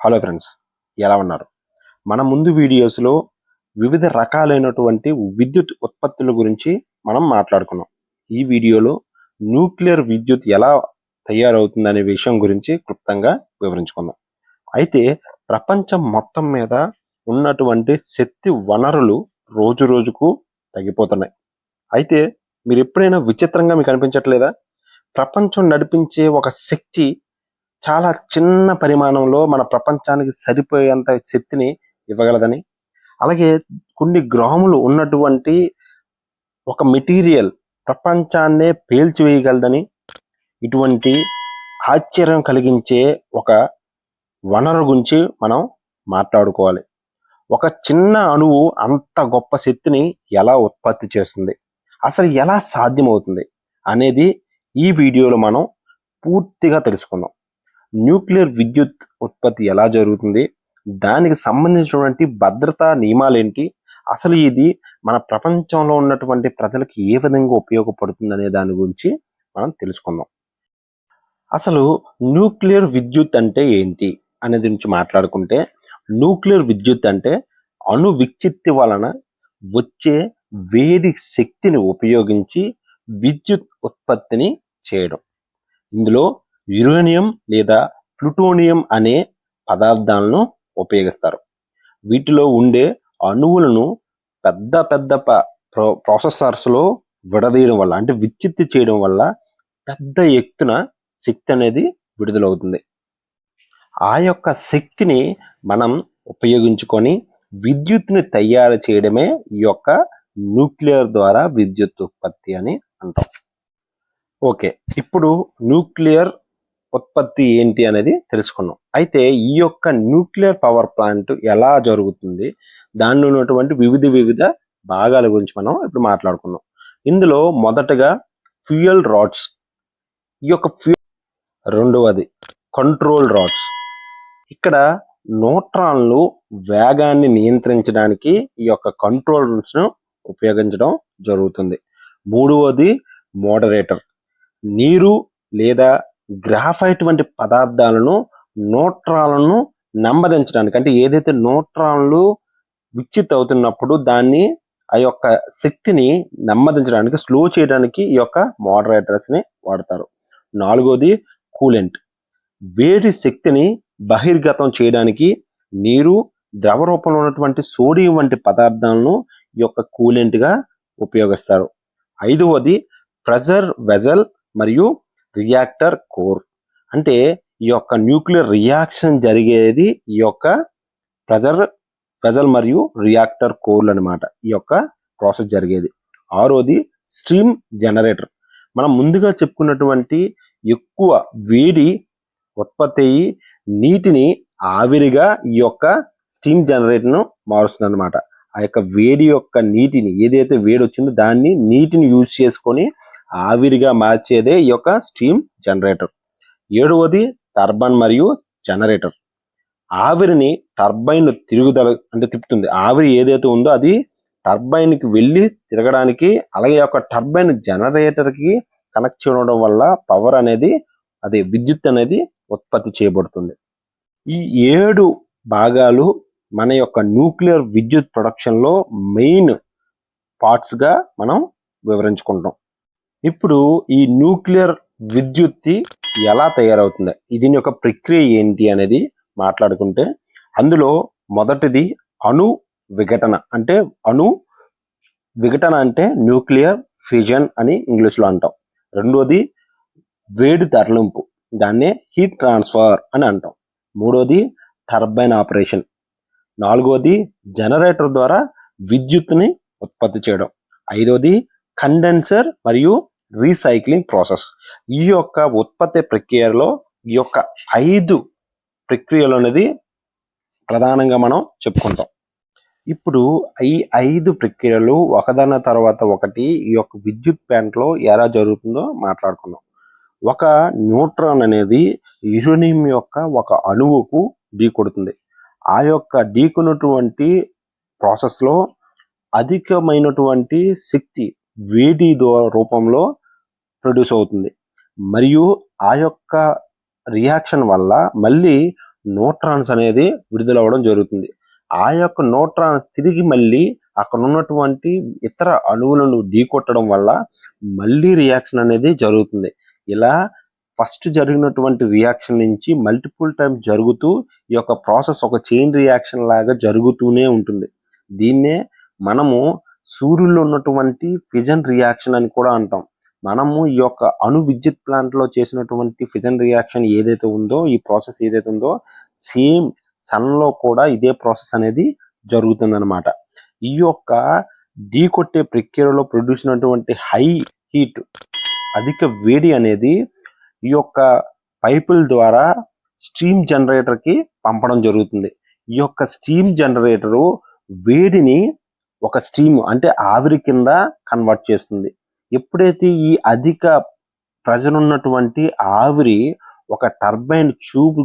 Hello friends ఎలా ఉన్నారు? మన ముందు వీడియోస్లో వివిధ రకాలైనటువంటి విద్యుత్ ఉత్పత్తుల గురించి మనం మాట్లాడుకున్నాం. ఈ వీడియోలో న్యూక్లియర్ విద్యుత్ ఎలా తయారవుతుందనే విషయం గురించి క్లుప్తంగా వివరించుకుందాం. అయితే ప్రపంచం మొత్తం మీద ఉన్నటువంటి శక్తి వనరులు రోజు రోజుకు తగ్గిపోతున్నాయి. అయితే మీరు ఎప్పుడైనా విచిత్రంగా మీకు అనిపించట్లేదా? ప్రపంచం నడిపించే ఒక శక్తి చాలా చిన్న పరిమాణంలో మన ప్రపంచానికి సరిపోయేంత శక్తిని ఇవ్వగలదని. అలాగే కొన్ని గ్రహములు ఉన్నటువంటి ఒక మెటీరియల్ ప్రపంచాన్నే పేల్చివేయగలదని. ఇటువంటి ఆశ్చర్యం కలిగించే ఒక వనరు గురించి మనం మాట్లాడుకోవాలి. ఒక చిన్న అణువు అంత గొప్ప శక్తిని ఎలా ఉత్పత్తి చేస్తుంది? అసలు ఎలా సాధ్యమవుతుంది? అనేది ఈ వీడియోలో మనం పూర్తిగా తెలుసుకుందాం. న్యూక్లియర్ విద్యుత్ ఉత్పత్తి ఎలా జరుగుతుంది? దానికి సంబంధించినటువంటి భద్రతా నియమాలు ఏంటి అసలు ఇది మన ప్రపంచంలో ఉన్నటువంటి ప్రజలకు ఏ విధంగా ఉపయోగపడుతుంది అనే దాని గురించి మనం తెలుసుకుందాం. అసలు న్యూక్లియర్ విద్యుత్ అంటే ఏంటి అనే గురించి మాట్లాడుకుంటే న్యూక్లియర్ విద్యుత్ అంటే అణు విచ్చిత్తి వలన వచ్చే వేడి శక్తిని ఉపయోగించి విద్యుత్ ఉత్పత్తిని చేయడం. ఇందులో యురేనియం లేదా ప్లుటోనియం అనే పదార్థాలను ఉపయోగిస్తారు. వీటిలో ఉండే అణువులను పెద్ద పెద్ద ప్రాసెసర్స్లో విడదీయడం వల్ల అంటే విచ్చిత్తి చేయడం వల్ల పెద్ద ఎత్తున శక్తి అనేది విడుదలవుతుంది. ఆ యొక్క శక్తిని మనం ఉపయోగించుకొని విద్యుత్ని తయారు చేయడమే ఈ యొక్క న్యూక్లియర్ ద్వారా విద్యుత్ ఉత్పత్తి అని అంటాం. ఓకే ఇప్పుడు న్యూక్లియర్ ఉత్పత్తి ఏంటి అనేది తెలుసుకున్నాం. అయితే ఈ యొక్క న్యూక్లియర్ పవర్ ప్లాంట్ ఎలా జరుగుతుంది? దానిలో ఉన్నటువంటి వివిధ వివిధ భాగాల గురించి మనం ఇప్పుడు మాట్లాడుకుందాం. ఇందులో మొదటగా ఫ్యూయల్ రాడ్స్. ఈ యొక్క ఫ్యూ రెండవది కంట్రోల్ రాడ్స్. ఇక్కడ న్యూట్రాన్లు వేగాన్ని నియంత్రించడానికి ఈ యొక్క కంట్రోల్ను ఉపయోగించడం జరుగుతుంది. మూడవది మోడరేటర్. నీరు లేదా గ్రాఫైట్ వంటి పదార్థాలను న్యూట్రాన్లను నెమ్మదించడానికి అంటే ఏదైతే న్యూట్రాన్లు విచ్చిత్ అవుతున్నప్పుడు దాన్ని ఆ యొక్క శక్తిని నెమ్మదించడానికి స్లో చేయడానికి ఈ యొక్క మోడరేటర్స్ని వాడతారు. నాలుగోది కూలెంట్. వేడి శక్తిని బహిర్గతం చేయడానికి నీరు ద్రవ రూపంలో ఉన్నటువంటి సోడియం వంటి పదార్థాలను ఈ యొక్క కూలెంట్గా ఉపయోగిస్తారు. ఐదవది ప్రెజర్ వెజల్ మరియు రియాక్టర్ కోర్. అంటే ఈ యొక్క న్యూక్లియర్ రియాక్షన్ జరిగేది ఈ యొక్క ప్రెజర్ వెజల్ మరియు రియాక్టర్ కోర్లు అనమాట ఈ యొక్క ప్రాసెస్ జరిగేది. ఆరోది స్ట్రీమ్ జనరేటర్. మనం ముందుగా చెప్పుకున్నటువంటి ఎక్కువ వేడి ఉత్పత్తి అయ్యి నీటిని ఆవిరిగా ఈ యొక్క స్టీమ్ జనరేటర్ను మారుస్తుంది అనమాట ఆ యొక్క వేడి యొక్క నీటిని ఏదైతే వేడి వచ్చిందో దాన్ని నీటిని యూజ్ చేసుకొని ఆవిరిగా మార్చేదే ఈ యొక్క స్టీమ్ జనరేటర్. ఏడవది టర్బైన్ మరియు జనరేటర్. ఆవిరిని టర్బైన్ తిరుగుదల అంటే తిప్పుతుంది. ఆవిరి ఏదైతే ఉందో అది టర్బైన్కి వెళ్ళి తిరగడానికి అలాగే ఒక టర్బైన్ జనరేటర్కి కనెక్ట్ చేయడం వల్ల పవర్ అనేది అది విద్యుత్ అనేది ఉత్పత్తి చేయబడుతుంది. ఈ ఏడు భాగాలు మన యొక్క న్యూక్లియర్ విద్యుత్ ప్రొడక్షన్లో మెయిన్ పార్ట్స్గా మనం వివరించుకుంటాం ఇప్పుడు ఈ న్యూక్లియర్ విద్యుత్తి ఎలా తయారవుతుంది? దీని యొక్క ప్రక్రియ ఏంటి అనేది మాట్లాడుకుంటే అందులో మొదటిది అణు విఘటన. అంటే అణు విఘటన అంటే న్యూక్లియర్ ఫిజన్ అని ఇంగ్లీష్లో అంటాం. రెండోది వేడి తరలింపు. దాన్నే హీట్ ట్రాన్స్ఫర్ అని అంటాం. మూడోది టర్బైన్ ఆపరేషన్. నాలుగోది జనరేటర్ ద్వారా విద్యుత్తుని ఉత్పత్తి చేయడం. ఐదోది కండెన్సర్ మరియు రీసైక్లింగ్ ప్రాసెస్. ఈ యొక్క ఉత్పత్తి ప్రక్రియలో ఈ యొక్క ఐదు ప్రక్రియలు అనేది ప్రధానంగా మనం చెప్పుకుంటాం. ఇప్పుడు ఈ ఐదు ప్రక్రియలు ఒకదాని తర్వాత ఒకటి ఈ యొక్క విద్యుత్ ప్యాంట్లో ఎలా జరుగుతుందో మాట్లాడుకుందాం. ఒక న్యూట్రాన్ అనేది యురేనియం యొక్క ఒక అణువుకు ఢీకొడుతుంది ఆ యొక్క ఢీకొన్నటువంటి ప్రాసెస్లో అధికమైనటువంటి శక్తి వేడి రూపంలో ప్రొడ్యూస్ అవుతుంది. మరియు ఆ యొక్క రియాక్షన్ వల్ల మళ్ళీ న్యూట్రాన్స్ అనేది విడుదలవ్వడం జరుగుతుంది. ఆ యొక్క న్యూట్రాన్స్ తిరిగి మళ్ళీ అక్కడ ఉన్నటువంటి ఇతర అణువులను ఢీకొట్టడం వల్ల మళ్ళీ రియాక్షన్ అనేది జరుగుతుంది. ఇలా ఫస్ట్ జరిగినటువంటి రియాక్షన్ నుంచి మల్టిపుల్ టైం జరుగుతూ ఈ యొక్క ప్రాసెస్ ఒక చైన్ రియాక్షన్ లాగా జరుగుతూనే ఉంటుంది. దీన్నే మనము సూర్యుల్లో ఉన్నటువంటి ఫిజన్ రియాక్షన్ అని కూడా అంటాం. మనము ఈ యొక్క అణు విద్యుత్ ప్లాంట్లో చేసినటువంటి ఫిజన్ రియాక్షన్ ఏదైతే ఉందో ఈ ప్రాసెస్ ఏదైతే ఉందో సేమ్ సన్లో కూడా ఇదే ప్రాసెస్ అనేది జరుగుతుందన్నమాట. ఈ యొక్క ఢీ కొట్టే ప్రక్రియలో ప్రొడ్యూస్ అయినటువంటి హై హీట్ అధిక వేడి అనేది ఈ యొక్క పైపుల ద్వారా స్టీమ్ జనరేటర్కి పంపడం జరుగుతుంది. ఈ యొక్క స్టీమ్ జనరేటరు వేడిని ఒక స్టీమ్ అంటే ఆవిరి కింద కన్వర్ట్ చేస్తుంది. ఎప్పుడైతే ఈ అధిక ప్రజనున్నటువంటి ఉన్నటువంటి ఆవిరి ఒక టర్బైన్ ట్యూబ్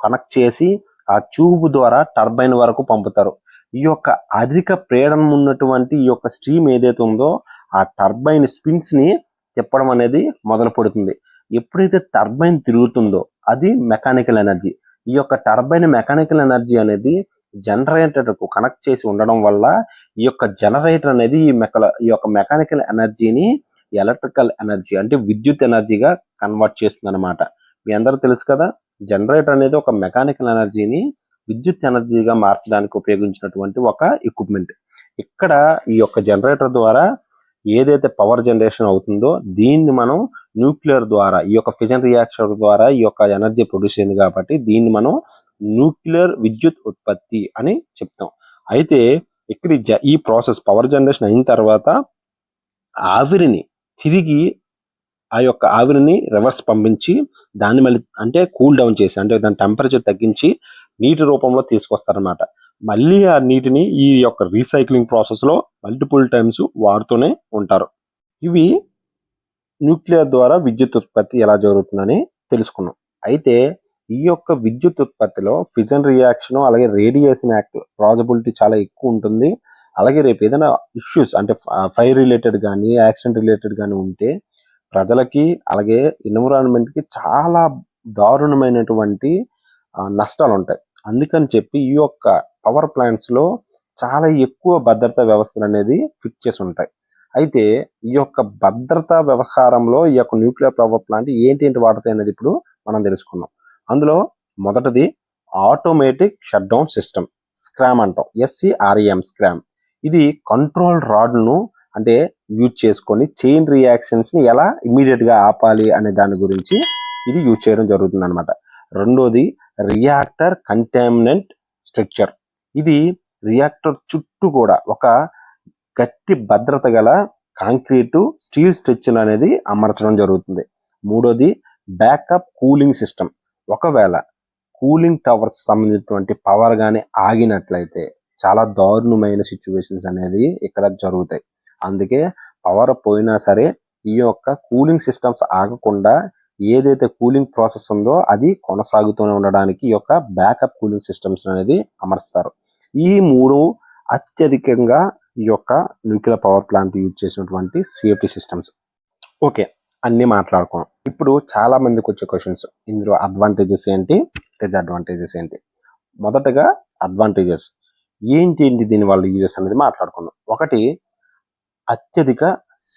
కనెక్ట్ చేసి ఆ ట్యూబ్ ద్వారా టర్బైన్ వరకు పంపుతారు. ఈ యొక్క అధిక పీడనం ఉన్నటువంటి ఈ యొక్క స్ట్రీమ్ ఏదైతే ఉందో ఆ టర్బైన్ స్పిన్స్ని తిప్పడం అనేది మొదలు పెడుతుంది. ఎప్పుడైతే టర్బైన్ తిరుగుతుందో అది మెకానికల్ ఎనర్జీ. ఈ యొక్క టర్బైన్ మెకానికల్ ఎనర్జీ అనేది జనరేటర్కు కనెక్ట్ చేసి ఉండడం వల్ల ఈ యొక్క జనరేటర్ అనేది ఈ మెకల ఈ యొక్క మెకానికల్ ఎనర్జీని ఎలక్ట్రికల్ ఎనర్జీ అంటే విద్యుత్ ఎనర్జీగా కన్వర్ట్ చేస్తుంది అనమాట మీ అందరూ తెలుసు కదా జనరేటర్ అనేది ఒక మెకానికల్ ఎనర్జీని విద్యుత్ ఎనర్జీగా మార్చడానికి ఉపయోగించినటువంటి ఒక ఎక్విప్మెంట్ ఇక్కడ ఈ యొక్క జనరేటర్ ద్వారా ఏదైతే పవర్ జనరేషన్ అవుతుందో దీన్ని మనం న్యూక్లియర్ ద్వారా ఈ యొక్క ఫిజన్ రియాక్షన్ ద్వారా ఈ యొక్క ఎనర్జీ ప్రొడ్యూస్ అయింది కాబట్టి దీన్ని మనం న్యూక్లియర్ విద్యుత్ ఉత్పత్తి అని చెప్తాం. అయితే ఇక్కడ ఈ జ- ఈ ప్రాసెస్ పవర్ జనరేషన్ అయిన తర్వాత ఆవిరిని తిరిగి ఆ యొక్క ఆవిరిని రివర్స్ పంపించి దాన్ని మళ్ళీ అంటే కూల్ డౌన్ చేసి అంటే దాని టెంపరేచర్ తగ్గించి నీటి రూపంలో తీసుకొస్తారనమాట మళ్ళీ ఆ నీటిని ఈ యొక్క రీసైక్లింగ్ ప్రాసెస్లో మల్టిపుల్ టైమ్స్ వాడుతూనే ఉంటారు. ఇవి న్యూక్లియర్ ద్వారా విద్యుత్ ఉత్పత్తి ఎలా జరుగుతుందని తెలుసుకున్నాం. అయితే ఈ యొక్క విద్యుత్ ఉత్పత్తిలో ఫిజన్ రియాక్షన్ అలాగే రేడియేషన్ యాక్ట్ ప్రాజబిలిటీ చాలా ఎక్కువ ఉంటుంది. అలాగే రేపు ఏదైనా ఇష్యూస్ అంటే ఫైర్ రిలేటెడ్ కానీ యాక్సిడెంట్ రిలేటెడ్ కానీ ఉంటే ప్రజలకి అలాగే ఎన్విరాన్మెంట్కి చాలా దారుణమైనటువంటి నష్టాలు ఉంటాయి. అందుకని చెప్పి ఈ యొక్క పవర్ ప్లాంట్స్లో చాలా ఎక్కువ భద్రతా వ్యవస్థలు అనేది ఫిక్స్ చేసి ఉంటాయి. అయితే ఈ యొక్క భద్రతా వ్యవహారంలో ఈ యొక్క న్యూక్లియర్ పవర్ ప్లాంట్ ఏంటి ఏంటి వాడతాయి అనేది ఇప్పుడు మనం తెలుసుకుందాం. అందులో మొదటిది ఆటోమేటిక్ షట్డౌన్ సిస్టమ్ స్క్రామ్ అంటాం. ఎస్సిఆర్ఎం స్క్రామ్. ఇది కంట్రోల్ రాడ్ను అంటే యూజ్ చేసుకొని చైన్ రియాక్షన్స్ని ఎలా ఇమీడియట్గా ఆపాలి అనే దాని గురించి ఇది యూజ్ చేయడం జరుగుతుంది అనమాట రెండోది రియాక్టర్ కంటామినెంట్ స్ట్రక్చర్. ఇది రియాక్టర్ చుట్టూ కూడా ఒక గట్టి భద్రత గల కాంక్రీటు స్టీల్ స్ట్రక్చర్ అనేది అమర్చడం జరుగుతుంది. మూడోది బ్యాకప్ కూలింగ్ సిస్టమ్. ఒకవేళ కూలింగ్ టవర్స్ సంబంధించినటువంటి పవర్ కానీ ఆగినట్లయితే చాలా దారుణమైన సిచ్యువేషన్స్ అనేది ఇక్కడ జరుగుతాయి. అందుకే పవర్ పోయినా సరే ఈ యొక్క కూలింగ్ సిస్టమ్స్ ఆగకుండా ఏదైతే కూలింగ్ ప్రాసెస్ ఉందో అది కొనసాగుతూనే ఉండడానికి ఈ యొక్క బ్యాకప్ కూలింగ్ సిస్టమ్స్ అనేది అమర్స్తారు. ఈ మూడు అత్యధికంగా ఈ యొక్క న్యూక్లియర్ పవర్ ప్లాంట్ యూజ్ చేసినటువంటి సేఫ్టీ సిస్టమ్స్ ఓకే. అన్నీ మాట్లాడుకున్నాం ఇప్పుడు చాలా మందికి వచ్చే క్వశ్చన్స్ ఇందులో అడ్వాంటేజెస్ ఏంటి? డిసడ్వాంటేజెస్ ఏంటి? మొదటగా అడ్వాంటేజెస్ ఏంటి ఏంటి దీని వల్ల యూజెస్ అనేది మాట్లాడుకుందాం. ఒకటి అత్యధిక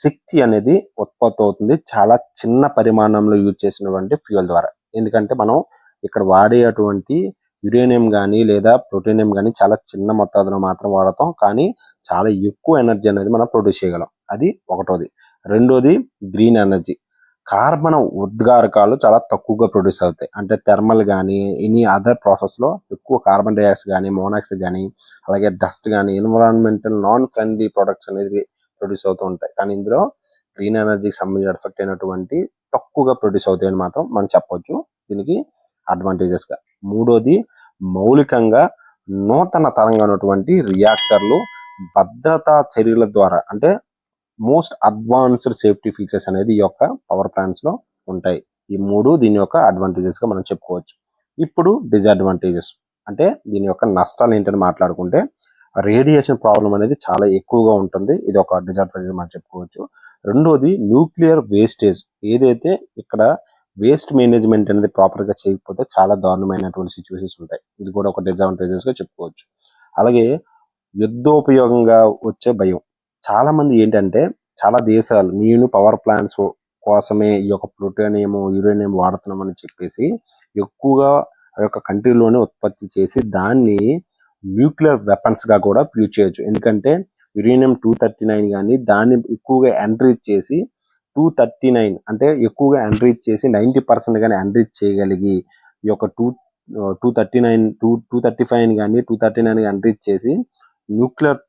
శక్తి అనేది ఉత్పత్తి అవుతుంది చాలా చిన్న పరిమాణంలో యూజ్ చేసినటువంటి ఫ్యూయల్ ద్వారా. ఎందుకంటే మనం ఇక్కడ వాడేటువంటి యురేనియం కానీ లేదా ప్రోటీనియం కానీ చాలా చిన్న మొత్తాదులో మాత్రం వాడతాం. కానీ చాలా ఎక్కువ ఎనర్జీ అనేది మనం ప్రొడ్యూస్ చేయగలం. అది ఒకటోది. రెండోది గ్రీన్ ఎనర్జీ. కార్బన్ ఉద్గారకాలు చాలా తక్కువగా ప్రొడ్యూస్ అవుతాయి. అంటే థెర్మల్ కానీ ఎనీ అదర్ ప్రాసెస్లో ఎక్కువ కార్బన్ డైఆక్సైడ్ కానీ మోనాక్సైడ్ కానీ అలాగే డస్ట్ కానీ ఎన్విరాన్మెంటల్ నాన్ ఫ్రెండ్లీ ప్రొడక్ట్స్ అనేది ప్రొడ్యూస్ అవుతూ ఉంటాయి. కానీ ఇందులో గ్రీన్ ఎనర్జీకి సంబంధించిన ఎఫెక్ట్ అయినటువంటి తక్కువగా ప్రొడ్యూస్ అవుతాయని మాత్రం మనం చెప్పొచ్చు. దీనికి అడ్వాంటేజెస్గా మూడోది మౌలికంగా నూతన తరంగా ఉన్నటువంటి రియాక్టర్లు భద్రతా చర్యల ద్వారా అంటే మోస్ట్ అడ్వాన్స్డ్ సేఫ్టీ ఫీచర్స్ అనేది ఈ యొక్క పవర్ ప్లాంట్స్లో ఉంటాయి. ఈ మూడు దీని యొక్క అడ్వాంటేజెస్గా మనం చెప్పుకోవచ్చు. ఇప్పుడు డిసడ్వాంటేజెస్ అంటే దీని యొక్క నష్టాలు ఏంటని మాట్లాడుకుంటే రేడియేషన్ ప్రాబ్లం అనేది చాలా ఎక్కువగా ఉంటుంది. ఇది ఒక డిసడ్వాంటేజ్ మనం చెప్పుకోవచ్చు. రెండోది న్యూక్లియర్ వేస్టేజ్ ఏదైతే ఇక్కడ వేస్ట్ మేనేజ్మెంట్ అనేది ప్రాపర్గా చేయకపోతే చాలా దారుణమైనటువంటి సిచ్యువేషన్స్ ఉంటాయి. ఇది కూడా ఒక డిసడ్వాంటేజెస్గా చెప్పుకోవచ్చు. అలాగే యుద్ధోపయోగంగా వచ్చే భయం. చాలా మంది ఏంటంటే చాలా దేశాలు నేను పవర్ ప్లాంట్స్ కోసమే ఈ యొక్క ప్లూటోనియం యురేనియం వాడుతున్నామని చెప్పేసి ఎక్కువగా ఆ యొక్క కంట్రీలోనే ఉత్పత్తి చేసి దాన్ని న్యూక్లియర్ వెపన్స్గా కూడా యూజ్ చేయొచ్చు. ఎందుకంటే యురేనియం టూ థర్టీ నైన్ కానీ దాన్ని ఎక్కువగా ఎంట్రీచ్ చేసి టూ థర్టీ నైన్ అంటే ఎక్కువగా ఎంట్రీచ్ చేసి నైంటీ పర్సెంట్ కానీ ఎంట్రీచ్ చేయగలిగి ఈ యొక్క two two thirty nine two two thirty five కానీ టూ థర్టీ నైన్ ఎంట్రీచ్ చేసి న్యూక్లియర్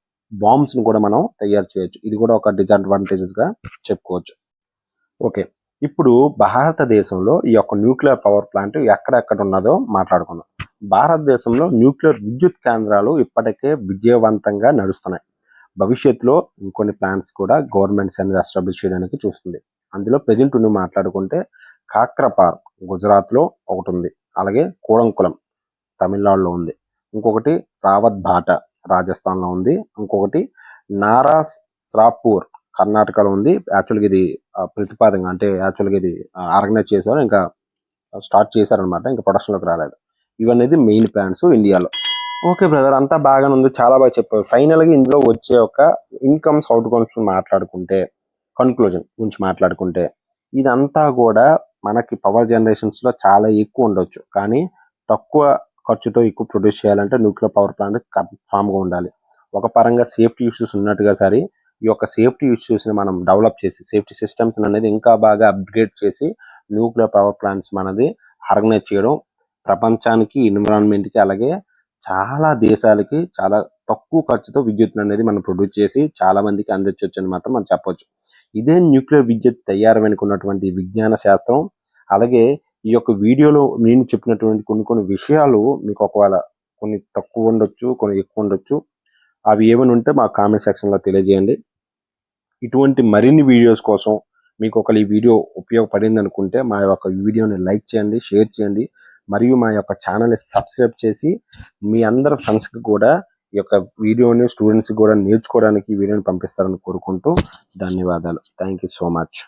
బాంబ్స్ను కూడా మనం తయారు చేయొచ్చు. ఇది కూడా ఒక డిసడ్వాంటేజెస్గా చెప్పుకోవచ్చు. ఓకే ఇప్పుడు భారతదేశంలో ఈ యొక్క న్యూక్లియర్ పవర్ ప్లాంట్ ఎక్కడెక్కడ ఉన్నదో మాట్లాడుకుందాం. భారతదేశంలో న్యూక్లియర్ విద్యుత్ కేంద్రాలు ఇప్పటికే విజయవంతంగా నడుస్తున్నాయి. భవిష్యత్తులో ఇంకొన్ని ప్లాంట్స్ కూడా గవర్నమెంట్స్ అనేది ఎస్టాబ్లిష్ చేయడానికి చూస్తుంది. అందులో ప్రజెంట్ ఉండి మాట్లాడుకుంటే కాక్రపార్ గుజరాత్లో ఒకటి ఉంది. అలాగే కూడంకులం తమిళనాడులో ఉంది. ఇంకొకటి రావత్ భాట రాజస్థాన్లో ఉంది. ఇంకొకటి నారా శ్రాపూర్ కర్ణాటకలో ఉంది. యాక్చువల్గా ఇది ప్రతిపాదంగా అంటే యాక్చువల్గా ఇది ఆర్గనైజ్ చేశారు. ఇంకా స్టార్ట్ చేశారనమాట ఇంకా ప్రొడక్షన్లోకి రాలేదు. ఇవన్నీ మెయిన్ ప్లాన్స్ ఇండియాలో. ఓకే బ్రదర్ అంతా బాగానే ఉంది. చాలా బాగా చెప్పారు ఫైనల్గా ఇందులో వచ్చే ఒక ఇన్కమ్స్ అవుట్కమ్స్ మాట్లాడుకుంటే కన్క్లూజన్ గురించి మాట్లాడుకుంటే ఇదంతా కూడా మనకి పవర్ జనరేషన్స్లో చాలా ఎక్కువ ఉండొచ్చు. కానీ తక్కువ ఖర్చుతో ఎక్కువ ప్రొడ్యూస్ చేయాలంటే న్యూక్లియర్ పవర్ ప్లాంట్ కన్ఫామ్గా ఉండాలి. ఒక పరంగా సేఫ్టీ ఇష్యూస్ ఉన్నట్టుగా సరే ఈ యొక్క సేఫ్టీ ఇష్యూస్ని మనం డెవలప్ చేసి సేఫ్టీ సిస్టమ్స్ అనేది ఇంకా బాగా అప్గ్రేడ్ చేసి న్యూక్లియర్ పవర్ ప్లాంట్స్ మనది ఆర్గనైజ్ చేయడం ప్రపంచానికి ఎన్విరాన్మెంట్కి అలాగే చాలా దేశాలకి చాలా తక్కువ ఖర్చుతో విద్యుత్ అనేది మనం ప్రొడ్యూస్ చేసి చాలా మందికి అందించవచ్చు అని మాత్రం మనం చెప్పొచ్చు. ఇదే న్యూక్లియర్ విద్యుత్ తయారు వెనుకున్నటువంటి విజ్ఞాన శాస్త్రం అలాగే ఈ యొక్క వీడియోలో నేను చెప్పినటువంటి కొన్ని కొన్ని విషయాలు మీకు ఒకవేళ కొన్ని తక్కువ ఉండొచ్చు కొన్ని ఎక్కువ ఉండొచ్చు. అవి ఏమైనా ఉంటే మా కామెంట్ సెక్షన్లో తెలియజేయండి. ఇటువంటి మరిన్ని వీడియోస్ కోసం మీకు ఒకరి ఈ వీడియో ఉపయోగపడింది అనుకుంటే మా యొక్క వీడియోని లైక్ చేయండి షేర్ చేయండి. మరియు మా యొక్క ఛానల్ని సబ్స్క్రైబ్ చేసి మీ అందరి ఫ్రెండ్స్కి కూడా ఈ యొక్క వీడియోని స్టూడెంట్స్కి కూడా నేర్చుకోవడానికి ఈ వీడియోని పంపిస్తారని కోరుకుంటూ ధన్యవాదాలు. Thank you so much.